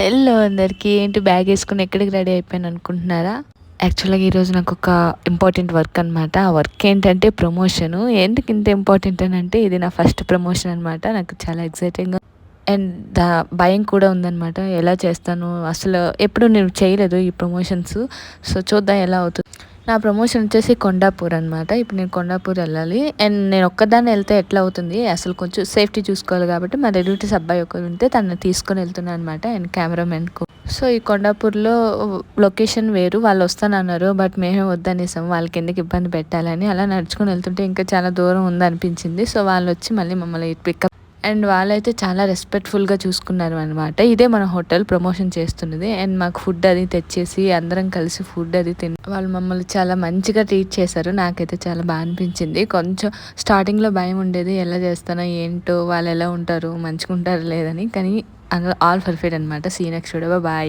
Hello అందరికీ ఏంటి bag వేసుకుని ఎక్కడికి రెడీ అయిపోయాను అనుకుంటున్నారా? యాక్చువల్గా ఈరోజు నాకు ఒక ఇంపార్టెంట్ వర్క్ అనమాట ఆ వర్క్ ఏంటంటే ప్రమోషన్. ఎందుకు ఇంత ఇంపార్టెంట్ అని అంటే ఇది నా ఫస్ట్ ప్రమోషన్ అనమాట నాకు చాలా ఎక్సైటింగ్గా అండ్ దా భయం కూడా ఉందన్నమాట. ఎలా చేస్తాను? అసలు ఎప్పుడు నేను చేయలేదు ఈ ప్రమోషన్స్. సో చూద్దాం ఎలా అవుతుంది. నా ప్రమోషన్ వచ్చేసి కొండాపూర్ అనమాట ఇప్పుడు నేను కొండాపూర్ వెళ్ళాలి. అండ్ నేను ఒక్కదాన్ని వెళ్తే ఎట్లా అవుతుంది? అసలు కొంచెం సేఫ్టీ చూసుకోవాలి కాబట్టి మా రిలేటివ్స్ అబ్బాయి ఒకరు ఉంటే తను తీసుకొని వెళ్తున్నాను అనమాట అండ్ కెమెరామెన్కు. సో ఈ కొండాపూర్లో లొకేషన్ వేరు. వాళ్ళు వస్తానన్నారు బట్ మేమే వద్దనేసాం. వాళ్ళకి ఎందుకు ఇబ్బంది పెట్టాలని అలా నడుచుకొని వెళ్తుంటే ఇంకా చాలా దూరం ఉందనిపించింది. సో వాళ్ళు వచ్చి మళ్ళీ మమ్మల్ని పికప్ అండ్ వాళ్ళైతే చాలా రెస్పెక్ట్ఫుల్గా చూసుకున్నారు అనమాట ఇదే మన హోటల్ ప్రమోషన్ చేస్తున్నది. అండ్ మాకు ఫుడ్ అది తెచ్చేసి అందరం కలిసి ఫుడ్ అది తిని వాళ్ళు మమ్మల్ని చాలా మంచిగా ట్రీట్ చేశారు. నాకైతే చాలా బాగా అనిపించింది. కొంచెం స్టార్టింగ్లో భయం ఉండేది. ఎలా చేస్తానో ఏంటో వాళ్ళు ఎలా ఉంటారు మంచిగా ఉంటారు లేదని. కానీ ఆల్ పర్ఫెక్ట్ అనమాట సీ నెక్స్ట్ బాయ్